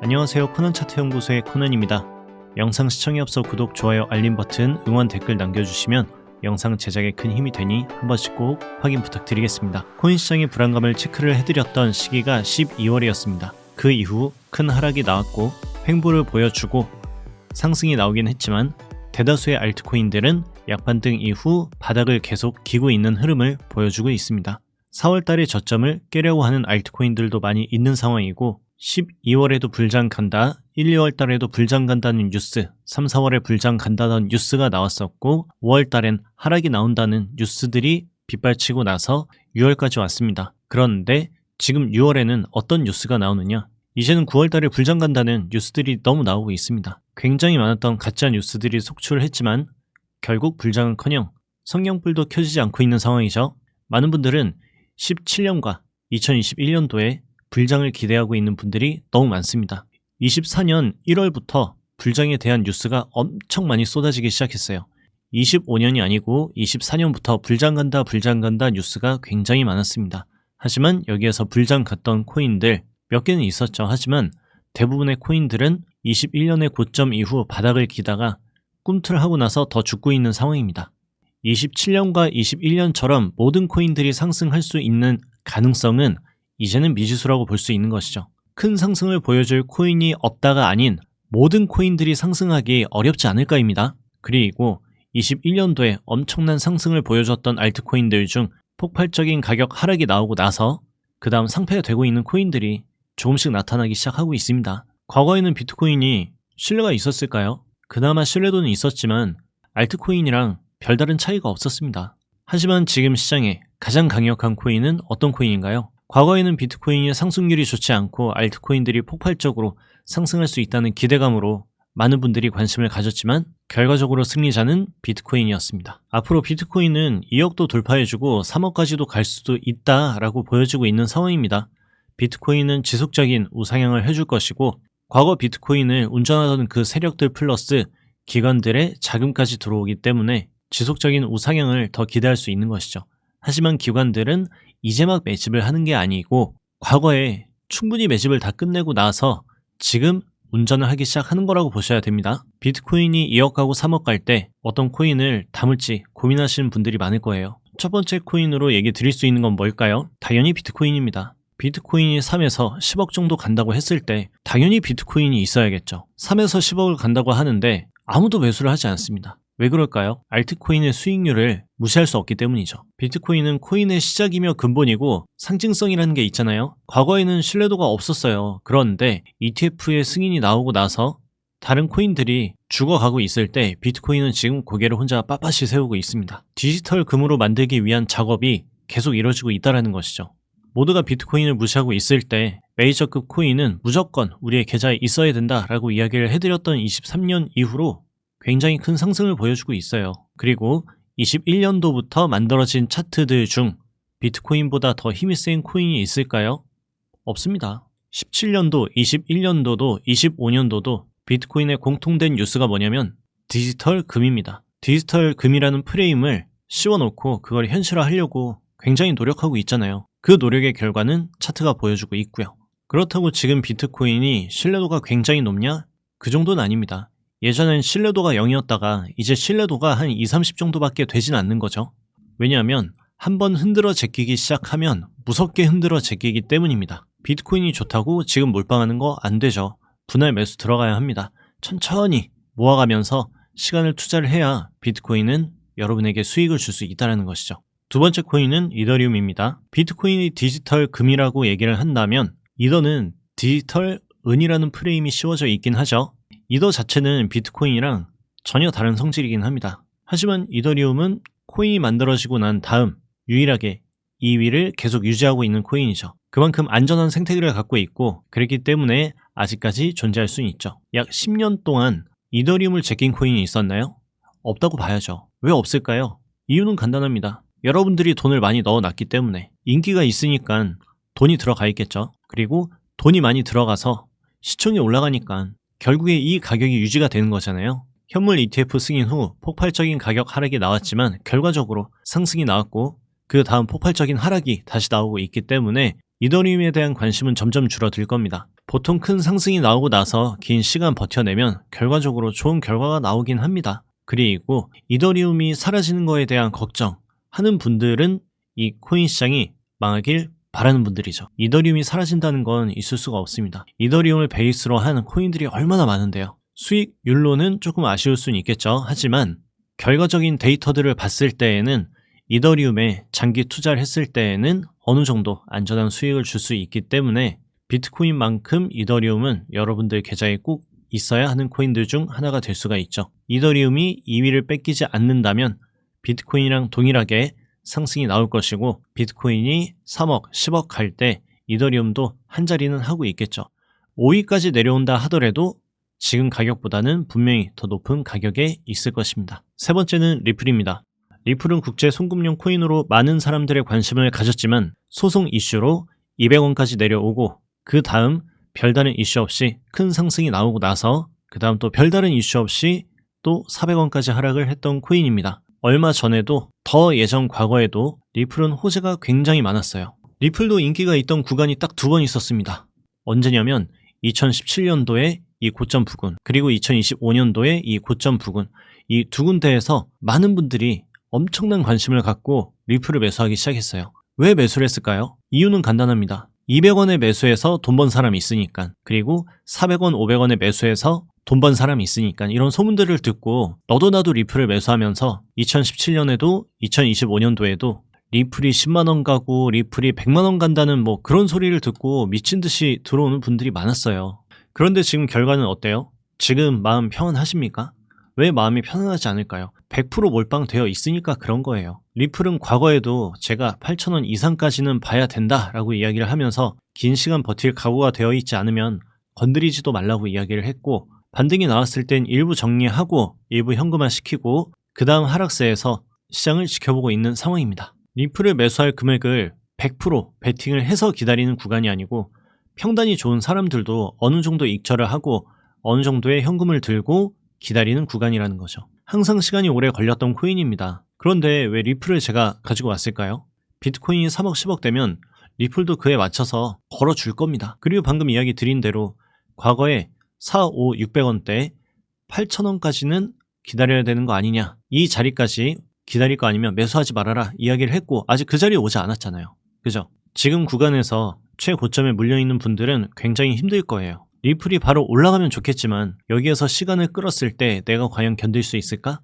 안녕하세요 코난 차트 연구소의 코난입니다. 영상 시청에 앞서 구독, 좋아요, 알림 버튼, 응원 댓글 남겨주시면 영상 제작에 큰 힘이 되니 한 번씩 꼭 확인 부탁드리겠습니다. 코인 시장의 불안감을 체크를 해드렸던 시기가 12월이었습니다. 그 이후 큰 하락이 나왔고 횡보를 보여주고 상승이 나오긴 했지만 대다수의 알트코인들은 약반등 이후 바닥을 계속 기고 있는 흐름을 보여주고 있습니다. 4월달의 저점을 깨려고 하는 알트코인들도 많이 있는 상황이고 12월에도 불장 간다, 1, 2월 달에도 불장 간다는 뉴스, 3, 4월에 불장 간다는 뉴스가 나왔었고 5월 달엔 하락이 나온다는 뉴스들이 빗발치고 나서 6월까지 왔습니다. 그런데 지금 6월에는 어떤 뉴스가 나오느냐? 이제는 9월 달에 불장 간다는 뉴스들이 너무 나오고 있습니다. 굉장히 많았던 가짜 뉴스들이 속출했지만 결국 불장은커녕 성냥불도 켜지지 않고 있는 상황이죠. 많은 분들은 17년과 2021년도에 불장을 기대하고 있는 분들이 너무 많습니다. 24년 1월부터 불장에 대한 뉴스가 엄청 많이 쏟아지기 시작했어요. 25년이 아니고 24년부터 불장 간다, 불장 간다 뉴스가 굉장히 많았습니다. 하지만 여기에서 불장 갔던 코인들 몇 개는 있었죠. 하지만 대부분의 코인들은 21년의 고점 이후 바닥을 기다가 꿈틀 하고 나서 더 죽고 있는 상황입니다. 27년과 21년처럼 모든 코인들이 상승할 수 있는 가능성은 이제는 미지수라고 볼 수 있는 것이죠. 큰 상승을 보여줄 코인이 없다가 아닌 모든 코인들이 상승하기 어렵지 않을까입니다. 그리고 21년도에 엄청난 상승을 보여줬던 알트코인들 중 폭발적인 가격 하락이 나오고 나서 그 다음 상패가 되고 있는 코인들이 조금씩 나타나기 시작하고 있습니다. 과거에는 비트코인이 신뢰가 있었을까요? 그나마 신뢰도는 있었지만 알트코인이랑 별다른 차이가 없었습니다. 하지만 지금 시장에 가장 강력한 코인은 어떤 코인인가요? 과거에는 비트코인의 상승률이 좋지 않고 알트코인들이 폭발적으로 상승할 수 있다는 기대감으로 많은 분들이 관심을 가졌지만 결과적으로 승리자는 비트코인이었습니다. 앞으로 비트코인은 2억도 돌파해주고 3억까지도 갈 수도 있다라고 보여지고 있는 상황입니다. 비트코인은 지속적인 우상향을 해줄 것이고 과거 비트코인을 운전하던 그 세력들 플러스 기관들의 자금까지 들어오기 때문에 지속적인 우상향을 더 기대할 수 있는 것이죠. 하지만 기관들은 이제 막 매집을 하는 게 아니고 과거에 충분히 매집을 다 끝내고 나서 지금 운전을 하기 시작하는 거라고 보셔야 됩니다. 비트코인이 2억 가고 3억 갈 때 어떤 코인을 담을지 고민하시는 분들이 많을 거예요. 첫 번째 코인으로 얘기 드릴 수 있는 건 뭘까요? 당연히 비트코인입니다. 비트코인이 3에서 10억 정도 간다고 했을 때 당연히 비트코인이 있어야겠죠. 3에서 10억을 간다고 하는데 아무도 매수를 하지 않습니다. 왜 그럴까요? 알트코인의 수익률을 무시할 수 없기 때문이죠. 비트코인은 코인의 시작이며 근본이고 상징성이라는 게 있잖아요. 과거에는 신뢰도가 없었어요. 그런데 ETF의 승인이 나오고 나서 다른 코인들이 죽어가고 있을 때 비트코인은 지금 고개를 혼자 빳빳이 세우고 있습니다. 디지털 금으로 만들기 위한 작업이 계속 이뤄지고 있다는 것이죠. 모두가 비트코인을 무시하고 있을 때 메이저급 코인은 무조건 우리의 계좌에 있어야 된다라고 이야기를 해드렸던 23년 이후로 굉장히 큰 상승을 보여주고 있어요. 그리고 21년도부터 만들어진 차트들 중 비트코인보다 더 힘이 센 코인이 있을까요? 없습니다. 17년도, 21년도도, 25년도도 비트코인의 공통된 뉴스가 뭐냐면 디지털 금입니다. 디지털 금이라는 프레임을 씌워놓고 그걸 현실화하려고 굉장히 노력하고 있잖아요. 그 노력의 결과는 차트가 보여주고 있고요. 그렇다고 지금 비트코인이 신뢰도가 굉장히 높냐? 그 정도는 아닙니다. 예전엔 신뢰도가 0이었다가 이제 신뢰도가 한 2, 30 정도밖에 되진 않는 거죠. 왜냐하면 한번 흔들어 제끼기 시작하면 무섭게 흔들어 제끼기 때문입니다. 비트코인이 좋다고 지금 몰빵하는 거 안 되죠. 분할 매수 들어가야 합니다. 천천히 모아가면서 시간을 투자를 해야 비트코인은 여러분에게 수익을 줄 수 있다는 것이죠. 두 번째 코인은 이더리움입니다. 비트코인이 디지털 금이라고 얘기를 한다면 이더는 디지털 은이라는 프레임이 씌워져 있긴 하죠. 이더 자체는 비트코인이랑 전혀 다른 성질이긴 합니다. 하지만 이더리움은 코인이 만들어지고 난 다음 유일하게 2위를 계속 유지하고 있는 코인이죠. 그만큼 안전한 생태계를 갖고 있고 그렇기 때문에 아직까지 존재할 수는 있죠. 약 10년 동안 이더리움을 제낀 코인이 있었나요? 없다고 봐야죠. 왜 없을까요? 이유는 간단합니다. 여러분들이 돈을 많이 넣어놨기 때문에 인기가 있으니까 돈이 들어가 있겠죠. 그리고 돈이 많이 들어가서 시총이 올라가니까 결국에 이 가격이 유지가 되는 거잖아요. 현물 ETF 승인 후 폭발적인 가격 하락이 나왔지만 결과적으로 상승이 나왔고 그 다음 폭발적인 하락이 다시 나오고 있기 때문에 이더리움에 대한 관심은 점점 줄어들 겁니다. 보통 큰 상승이 나오고 나서 긴 시간 버텨내면 결과적으로 좋은 결과가 나오긴 합니다. 그리고 이더리움이 사라지는 거에 대한 걱정 하는 분들은 이 코인 시장이 망하길 바라는 분들이죠. 이더리움이 사라진다는 건 있을 수가 없습니다. 이더리움을 베이스로 한 코인들이 얼마나 많은데요. 수익률로는 조금 아쉬울 수는 있겠죠. 하지만 결과적인 데이터들을 봤을 때에는 이더리움에 장기 투자를 했을 때에는 어느 정도 안전한 수익을 줄 수 있기 때문에 비트코인만큼 이더리움은 여러분들 계좌에 꼭 있어야 하는 코인들 중 하나가 될 수가 있죠. 이더리움이 2위를 뺏기지 않는다면 비트코인이랑 동일하게 상승이 나올 것이고 비트코인이 3억, 10억 갈 때 이더리움도 한 자리는 하고 있겠죠. 5위까지 내려온다 하더라도 지금 가격보다는 분명히 더 높은 가격에 있을 것입니다. 세 번째는 리플입니다. 리플은 국제 송금용 코인으로 많은 사람들의 관심을 가졌지만 소송 이슈로 200원까지 내려오고 그 다음 별다른 이슈 없이 큰 상승이 나오고 나서 그 다음 또 별다른 이슈 없이 또 400원까지 하락을 했던 코인입니다. 얼마 전에도 더 예전 과거에도 리플은 호재가 굉장히 많았어요. 리플도 인기가 있던 구간이 딱 두 번 있었습니다. 언제냐면 2017년도에 이 고점 부근 그리고 2025년도에 이 고점 부근 이 두 군데에서 많은 분들이 엄청난 관심을 갖고 리플을 매수하기 시작했어요. 왜 매수를 했을까요? 이유는 간단합니다. 200원에 매수해서 돈 번 사람이 있으니까 그리고 400원, 500원에 매수해서 돈 번 사람이 있으니까 이런 소문들을 듣고 너도 나도 리플을 매수하면서 2017년에도 2025년도에도 리플이 10만원 가고 리플이 100만원 간다는 뭐 그런 소리를 듣고 미친 듯이 들어오는 분들이 많았어요. 그런데 지금 결과는 어때요? 지금 마음 평안하십니까? 왜 마음이 편안하지 않을까요? 100% 몰빵되어 있으니까 그런 거예요. 리플은 과거에도 제가 8,000원 이상까지는 봐야 된다라고 이야기를 하면서 긴 시간 버틸 각오가 되어 있지 않으면 건드리지도 말라고 이야기를 했고 반등이 나왔을 땐 일부 정리하고 일부 현금화 시키고 그 다음 하락세에서 시장을 지켜보고 있는 상황입니다. 리플을 매수할 금액을 100% 베팅을 해서 기다리는 구간이 아니고 평단이 좋은 사람들도 어느 정도 익절을 하고 어느 정도의 현금을 들고 기다리는 구간이라는 거죠. 항상 시간이 오래 걸렸던 코인입니다. 그런데 왜 리플을 제가 가지고 왔을까요? 비트코인이 3억 10억 되면 리플도 그에 맞춰서 걸어줄 겁니다. 그리고 방금 이야기 드린 대로 과거에 4, 5, 600원대 8,000원까지는 기다려야 되는 거 아니냐. 이 자리까지 기다릴 거 아니면 매수하지 말아라 이야기를 했고 아직 그 자리에 오지 않았잖아요. 그죠? 지금 구간에서 최고점에 물려있는 분들은 굉장히 힘들 거예요. 리플이 바로 올라가면 좋겠지만 여기에서 시간을 끌었을 때 내가 과연 견딜 수 있을까?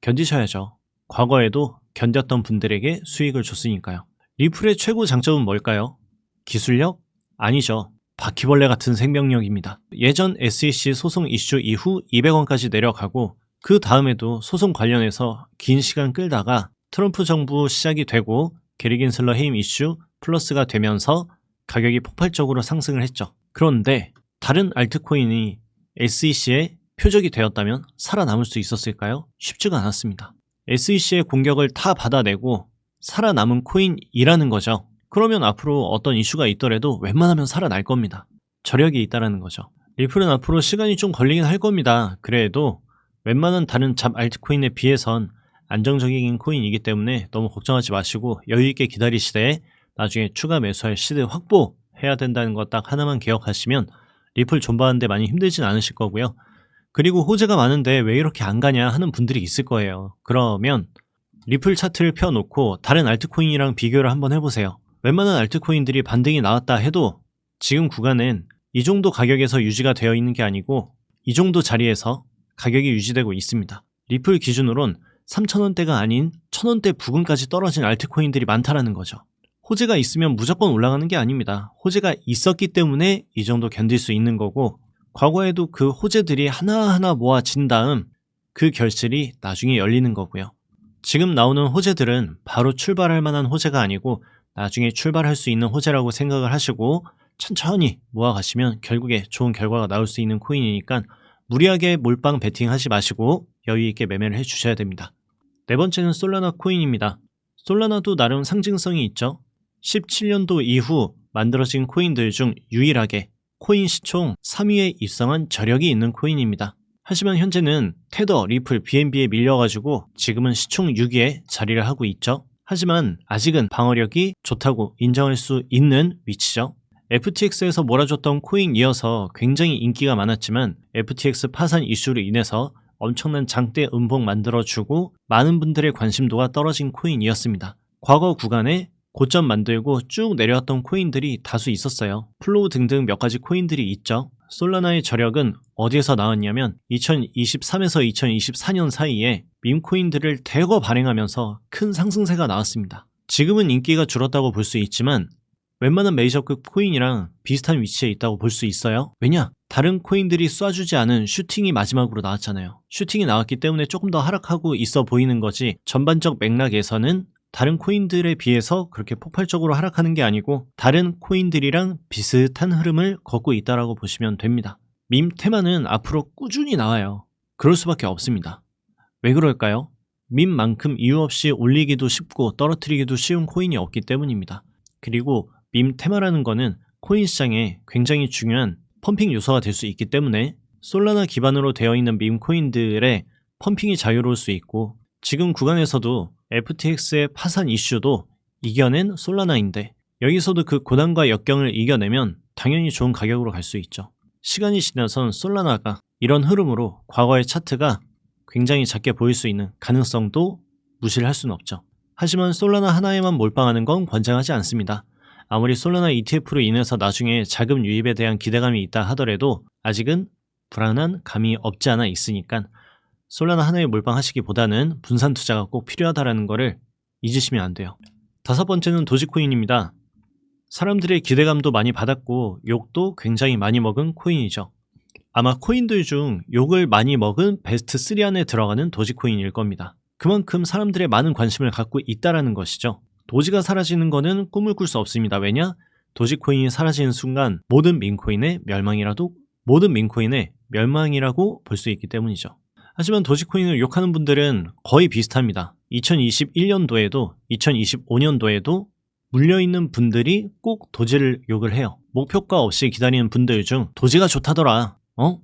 견디셔야죠. 과거에도 견뎠던 분들에게 수익을 줬으니까요. 리플의 최고 장점은 뭘까요? 기술력? 아니죠. 바퀴벌레 같은 생명력입니다. 예전 SEC 소송 이슈 이후 200원까지 내려가고 그 다음에도 소송 관련해서 긴 시간 끌다가 트럼프 정부 시작이 되고 게리 긴슬러 해임 이슈 플러스가 되면서 가격이 폭발적으로 상승을 했죠. 그런데 다른 알트코인이 SEC의 표적이 되었다면 살아남을 수 있었을까요? 쉽지가 않았습니다. SEC의 공격을 다 받아내고 살아남은 코인이라는 거죠. 그러면 앞으로 어떤 이슈가 있더라도 웬만하면 살아날 겁니다. 저력이 있다라는 거죠. 리플은 앞으로 시간이 좀 걸리긴 할 겁니다. 그래도 웬만한 다른 잡 알트코인에 비해선 안정적인 코인이기 때문에 너무 걱정하지 마시고 여유있게 기다리시되 나중에 추가 매수할 시드 확보해야 된다는 것 딱 하나만 기억하시면 리플 존버하는데 많이 힘들진 않으실 거고요. 그리고 호재가 많은데 왜 이렇게 안 가냐 하는 분들이 있을 거예요. 그러면 리플 차트를 펴놓고 다른 알트코인이랑 비교를 한번 해보세요. 웬만한 알트코인들이 반등이 나왔다 해도 지금 구간은 이 정도 가격에서 유지가 되어 있는 게 아니고 이 정도 자리에서 가격이 유지되고 있습니다. 리플 기준으론 3,000원대가 아닌 1,000원대 부근까지 떨어진 알트코인들이 많다라는 거죠. 호재가 있으면 무조건 올라가는 게 아닙니다. 호재가 있었기 때문에 이 정도 견딜 수 있는 거고 과거에도 그 호재들이 하나하나 모아진 다음 그 결실이 나중에 열리는 거고요. 지금 나오는 호재들은 바로 출발할 만한 호재가 아니고 나중에 출발할 수 있는 호재라고 생각을 하시고 천천히 모아가시면 결국에 좋은 결과가 나올 수 있는 코인이니까 무리하게 몰빵 베팅하지 마시고 여유있게 매매를 해주셔야 됩니다. 네 번째는 솔라나 코인입니다. 솔라나도 나름 상징성이 있죠. 17년도 이후 만들어진 코인들 중 유일하게 코인 시총 3위에 입성한 저력이 있는 코인입니다. 하지만 현재는 테더, 리플, BNB에 밀려가지고 지금은 시총 6위에 자리를 하고 있죠. 하지만 아직은 방어력이 좋다고 인정할 수 있는 위치죠. FTX에서 몰아줬던 코인 이어서 굉장히 인기가 많았지만 FTX 파산 이슈로 인해서 엄청난 장대 음봉 만들어주고 많은 분들의 관심도가 떨어진 코인이었습니다. 과거 구간에 고점 만들고 쭉 내려왔던 코인들이 다수 있었어요. 플로우 등등 몇 가지 코인들이 있죠. 솔라나의 저력은 어디에서 나왔냐면 2023에서 2024년 사이에 밈코인들을 대거 발행하면서 큰 상승세가 나왔습니다. 지금은 인기가 줄었다고 볼 수 있지만 웬만한 메이저급 코인이랑 비슷한 위치에 있다고 볼 수 있어요. 왜냐? 다른 코인들이 쏴주지 않은 슈팅이 마지막으로 나왔잖아요. 슈팅이 나왔기 때문에 조금 더 하락하고 있어 보이는 거지 전반적 맥락에서는 다른 코인들에 비해서 그렇게 폭발적으로 하락하는 게 아니고 다른 코인들이랑 비슷한 흐름을 걷고 있다라고 보시면 됩니다. 밈 테마는 앞으로 꾸준히 나와요. 그럴 수밖에 없습니다. 왜 그럴까요? 밈만큼 이유 없이 올리기도 쉽고 떨어뜨리기도 쉬운 코인이 없기 때문입니다. 그리고 밈 테마라는 거는 코인 시장에 굉장히 중요한 펌핑 요소가 될 수 있기 때문에 솔라나 기반으로 되어 있는 밈 코인들의 펌핑이 자유로울 수 있고 지금 구간에서도 FTX의 파산 이슈도 이겨낸 솔라나인데 여기서도 그 고난과 역경을 이겨내면 당연히 좋은 가격으로 갈 수 있죠. 시간이 지나선 솔라나가 이런 흐름으로 과거의 차트가 굉장히 작게 보일 수 있는 가능성도 무시를 할 수는 없죠. 하지만 솔라나 하나에만 몰빵하는 건 권장하지 않습니다. 아무리 솔라나 ETF로 인해서 나중에 자금 유입에 대한 기대감이 있다 하더라도 아직은 불안한 감이 없지 않아 있으니까 솔라나 하나에 몰빵하시기보다는 분산 투자가 꼭 필요하다라는 거를 잊으시면 안 돼요. 다섯 번째는 도지코인입니다. 사람들의 기대감도 많이 받았고 욕도 굉장히 많이 먹은 코인이죠. 아마 코인들 중 욕을 많이 먹은 베스트 3 안에 들어가는 도지코인일 겁니다. 그만큼 사람들의 많은 관심을 갖고 있다라는 것이죠. 도지가 사라지는 거는 꿈을 꿀 수 없습니다. 왜냐? 도지코인이 사라지는 순간 모든 민코인의 멸망이라도 모든 민코인의 멸망이라고 볼 수 있기 때문이죠. 하지만 도지코인을 욕하는 분들은 거의 비슷합니다. 2021년도에도 2025년도에도 물려있는 분들이 꼭 도지를 욕을 해요. 목표가 없이 기다리는 분들 중 도지가 좋다더라. 어?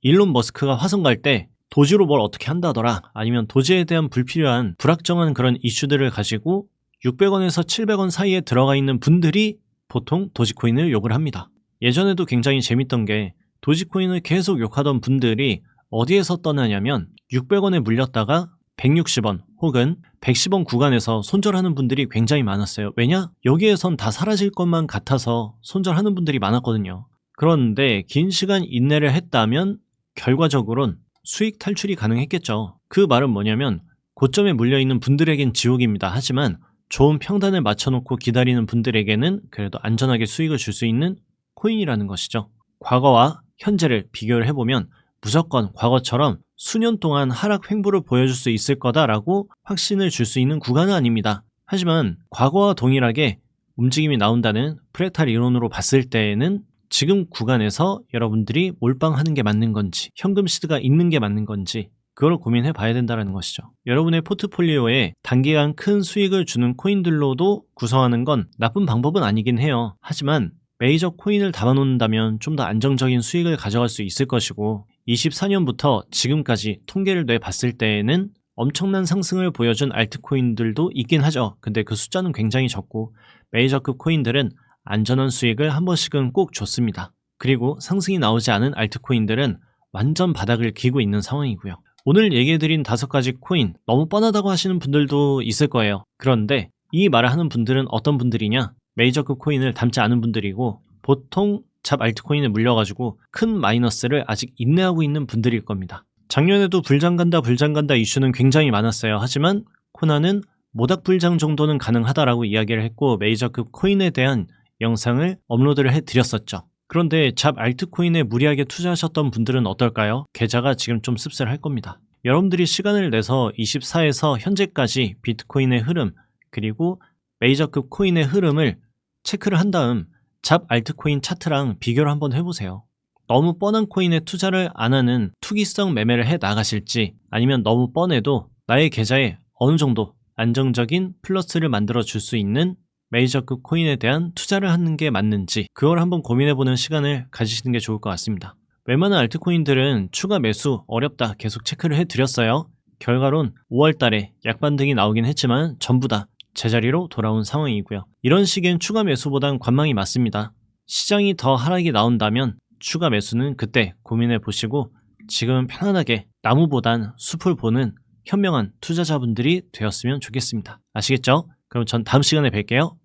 일론 머스크가 화성 갈 때 도지로 뭘 어떻게 한다더라. 아니면 도지에 대한 불필요한 불확정한 그런 이슈들을 가지고 600원에서 700원 사이에 들어가 있는 분들이 보통 도지코인을 욕을 합니다. 예전에도 굉장히 재밌던 게 도지코인을 계속 욕하던 분들이 어디에서 떠나냐면 600원에 물렸다가 160원 혹은 110원 구간에서 손절하는 분들이 굉장히 많았어요. 왜냐? 여기에선 다 사라질 것만 같아서 손절하는 분들이 많았거든요. 그런데 긴 시간 인내를 했다면 결과적으론 수익 탈출이 가능했겠죠. 그 말은 뭐냐면 고점에 물려있는 분들에겐 지옥입니다. 하지만 좋은 평단을 맞춰놓고 기다리는 분들에게는 그래도 안전하게 수익을 줄 수 있는 코인이라는 것이죠. 과거와 현재를 비교를 해보면 무조건 과거처럼 수년 동안 하락 횡보를 보여줄 수 있을 거다라고 확신을 줄 수 있는 구간은 아닙니다. 하지만 과거와 동일하게 움직임이 나온다는 프레탈 이론으로 봤을 때에는 지금 구간에서 여러분들이 몰빵하는 게 맞는 건지 현금 시드가 있는 게 맞는 건지 그걸 고민해 봐야 된다는 것이죠. 여러분의 포트폴리오에 단기간 큰 수익을 주는 코인들로도 구성하는 건 나쁜 방법은 아니긴 해요. 하지만 메이저 코인을 담아놓는다면 좀 더 안정적인 수익을 가져갈 수 있을 것이고 24년부터 지금까지 통계를 내 봤을 때에는 엄청난 상승을 보여준 알트코인들도 있긴 하죠. 근데 그 숫자는 굉장히 적고 메이저급 코인들은 안전한 수익을 한 번씩은 꼭 줬습니다. 그리고 상승이 나오지 않은 알트코인들은 완전 바닥을 기고 있는 상황이고요. 오늘 얘기해드린 다섯 가지 코인 너무 뻔하다고 하시는 분들도 있을 거예요. 그런데 이 말을 하는 분들은 어떤 분들이냐? 메이저급 코인을 담지 않은 분들이고 보통 잡 알트코인에 물려가지고 큰 마이너스를 아직 인내하고 있는 분들일 겁니다. 작년에도 불장간다 불장간다 이슈는 굉장히 많았어요. 하지만 코나는 모닥불장 정도는 가능하다라고 이야기를 했고 메이저급 코인에 대한 영상을 업로드를 해드렸었죠. 그런데 잡 알트코인에 무리하게 투자하셨던 분들은 어떨까요? 계좌가 지금 좀 씁쓸할 겁니다. 여러분들이 시간을 내서 24에서 현재까지 비트코인의 흐름 그리고 메이저급 코인의 흐름을 체크를 한 다음 잡 알트코인 차트랑 비교를 한번 해보세요. 너무 뻔한 코인에 투자를 안 하는 투기성 매매를 해 나가실지 아니면 너무 뻔해도 나의 계좌에 어느 정도 안정적인 플러스를 만들어 줄 수 있는 메이저급 코인에 대한 투자를 하는 게 맞는지 그걸 한번 고민해보는 시간을 가지시는 게 좋을 것 같습니다. 웬만한 알트코인들은 추가 매수 어렵다 계속 체크를 해드렸어요. 결과론 5월 달에 약반등이 나오긴 했지만 전부 다 제자리로 돌아온 상황이고요. 이런 시기엔 추가 매수보단 관망이 맞습니다. 시장이 더 하락이 나온다면 추가 매수는 그때 고민해 보시고 지금 편안하게 나무보단 숲을 보는 현명한 투자자분들이 되었으면 좋겠습니다. 아시겠죠? 그럼 전 다음 시간에 뵐게요.